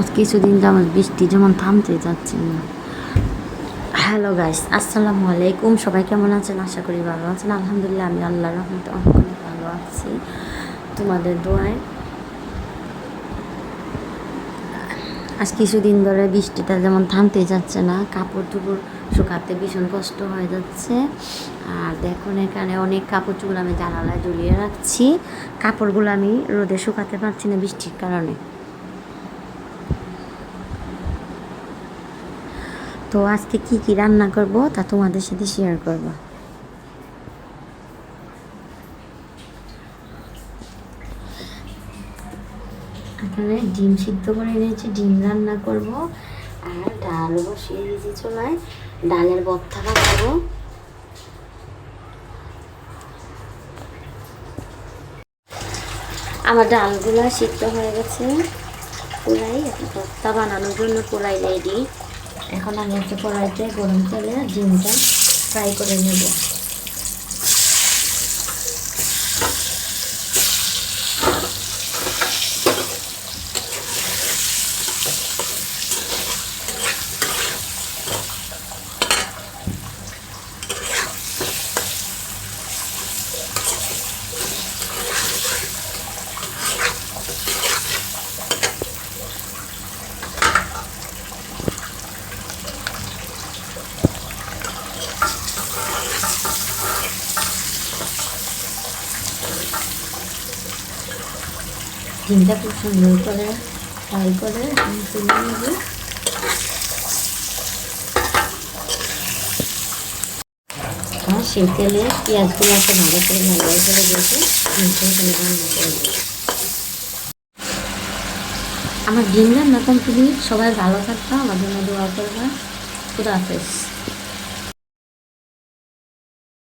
আজ কিছুদিন যাবত বৃষ্টি যেমন থামতে যাচ্ছে না। হ্যালো গাইস আসসালামু আলাইকুম। সবাই কেমন আছেন? আশা করি ভালো আছেন। আলহামদুলিল্লাহ, আমি আল্লাহর রহমতে অনেক ভালো আছি। তোমাদের দোয়ায় আজ কিছুদিন ধরে বৃষ্টিটা যেমন থামতে যাচ্ছে না, কাপড় চোপড় শুকাতে ভীষণ কষ্ট হয়ে যাচ্ছে। আর দেখুন এখানে অনেক কাপড় চোপড় আমি জানালায় ঝুলিয়ে রাখছি। কাপড়গুলো আমি রোদে শুকাতে পারছি না বৃষ্টির কারণে। তো আজকে কি কি রান্না করব তা তোমাদের সাথে শেয়ার করব। এখানে ডিম সিদ্ধ করে নিয়েছি, ডিম রান্না করব। আর ডাল বসিয়ে দিয়েছি চুলায়। ডালের বত্তা বানাবো। আমার ডালগুলো সিদ্ধ হয়ে গেছে। এখন ভর্তা বানানোর জন্য পুরাই রেডি এখন আমি হচ্ছে কড়াইতে গরম তেলে ডিমটা ফ্রাই করে নেব। ডিমটা খুব সুন্দর করে ফ্রাই করে আমি তুলে নেব। আর সেই তেলে পেঁয়াজগুলোকে ভালো করে ভালো করে দিয়েছি আমার ডিম রান্না কমপ্লিট সবাই ভালো থাকবা আমার জন্য দোয়া করবা। খুদা হাফেজ।